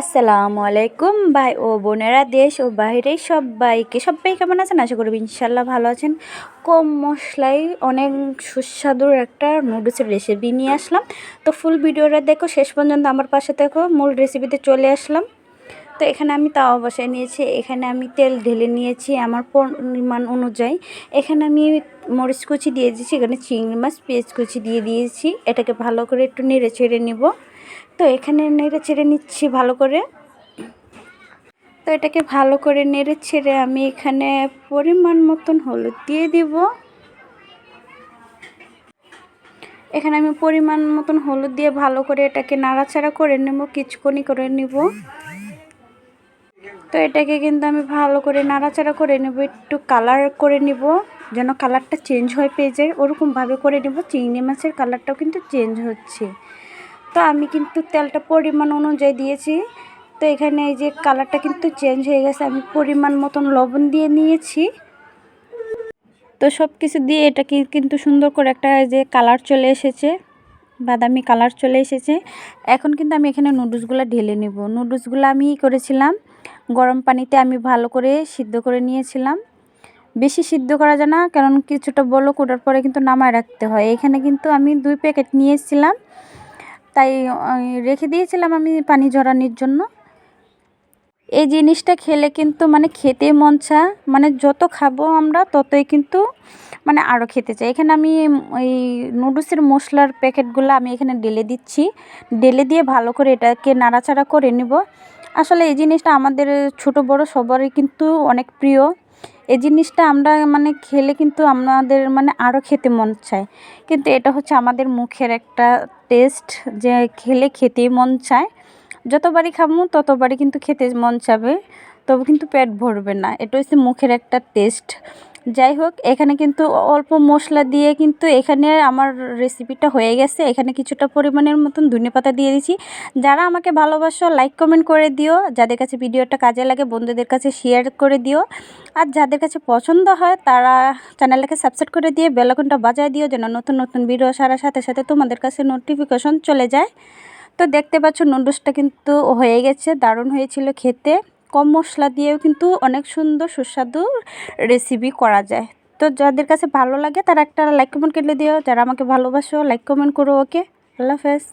আসসালামু আলাইকুম ভাই ও বোনেরা, দেশ ও বাইরে সবাইকে। সবাই কেমন আছেন? আশা করব ইনশাল্লাহ ভালো আছেন। কম মশলায় অনেক সুস্বাদু একটা নুডলসের রেসিপি নিয়ে আসলাম। তো ফুল ভিডিওটা দেখো, শেষ পর্যন্ত আমার পাশে দেখো, মূল রেসিপিতে চলে আসলাম। তো এখানে আমি তাওয়া বসায় নিয়েছি, এখানে আমি তেল ঢেলে নিয়েছি আমার পরিমাণ অনুযায়ী। এখানে আমি মরিচ কুচি দিয়ে দিয়েছি, এখানে চিংড়ি মাছ, পেঁয়াজ কুচি দিয়ে দিয়েছি। এটাকে ভালো করে একটু নেড়ে ছেড়ে নিব। তো এখানে নেড়ে ছেড়ে নিচ্ছি ভালো করে। তো এটাকে ভালো করে নেড়ে ছেড়ে আমি এখানে পরিমাণ মতন হলুদ দিয়ে দিব। এখানে আমি পরিমাণ মতন হলুদ দিয়ে ভালো করে এটাকে নাড়াচাড়া করে নেব কিচকনি করে নিব। তো এটাকে কিন্তু আমি ভালো করে নাড়াচাড়া করে নেব, একটু কালার করে নিব, যেন কালারটা চেঞ্জ হয়ে পেয়ে যায়। ওরকমভাবে করে নেব, চিংড়ি মাছের কালারটাও কিন্তু চেঞ্জ হচ্ছে। তো আমি কিন্তু তেলটা পরিমাণ অনুযায়ী দিয়েছি। তো এখানে এই যে কালারটা কিন্তু চেঞ্জ হয়ে গেছে, আমি পরিমাণ মতন লবণ দিয়ে নিয়েছি। তো সব কিছু দিয়ে এটাকে কিন্তু সুন্দর করে একটা যে কালার চলে এসেছে, বাদামি কালার চলে এসেছে। এখন কিন্তু আমি এখানে নুডলসগুলো ঢেলে নেব। নুডলসগুলো আমি করেছিলাম, গরম পানিতে আমি ভালো করে সিদ্ধ করে নিয়েছিলাম। বেশি সিদ্ধ করা যায় না, কারণ কিছুটা বলো কোটার পরে কিন্তু নামায় রাখতে হয়। এখানে কিন্তু আমি দুই প্যাকেট নিয়েছিলাম। তাই রেখে দিয়েছিলাম আমি পানি ঝরানির জন্য। এই জিনিসটা খেলে কিন্তু মানে খেতে মন চা মানে যত খাব আমরা ততই কিন্তু মানে আরও খেতে চাই। এখানে আমি ওই নুডলসের মশলার প্যাকেটগুলো আমি এখানে ডেলে দিচ্ছি। ডেলে দিয়ে ভালো করে এটাকে নাড়াচাড়া করে নেব। আসলে এই জিনিসটা আমাদের ছোট বড় সবারই কিন্তু অনেক প্রিয়। এই জিনিসটা আমরা মানে খেলে কিন্তু আমাদের মানে আরও খেতে মন চায়। কিন্তু এটা হচ্ছে আমাদের মুখের একটা টেস্ট যে খেলে খেতেই মন চায়। যতবারই খাব ততবারই কিন্তু খেতে মন চাবে, তবে কিন্তু পেট ভরবে না। এটা হচ্ছে মুখের একটা টেস্ট যাই হোক এখানে কিন্তু অল্প মশলা দিয়ে কিন্তু এখানে আমার রেসিপিটা হয়ে গেছে। এখানে কিছুটা পরিমাণের মতন ধনে পাতা দিয়ে দিয়েছি। যারা আমাকে ভালোবাসো লাইক কমেন্ট করে দিও। যাদের কাছে ভিডিওটা কাজে লাগে, বন্ধুদের কাছে শেয়ার করে দিও। আর যাদের কাছে পছন্দ হয়, তারা চ্যানেলটাকে সাবস্ক্রাইব করে দিয়ে বেলাকনটা বাজায় দিও, যেন নতুন নতুন ভিডিও সারার সাথে সাথে তোমাদের কাছে নোটিফিকেশন চলে যায়। তো দেখতে পাচ্ছ, নুডলসটা কিন্তু হয়ে গেছে, দারুণ হয়েছিল খেতে। কম মশলা দিয়েও কিন্তু অনেক সুন্দর সুস্বাদু রেসিপি করা যায়। তো যাদের কাছে ভালো লাগে তারা একটা লাইক কমেন্ট কেটে দিও। যারা আমাকে ভালোবাসো লাইক কমেন্ট করো ওকে আল্লাহ হাফেজ।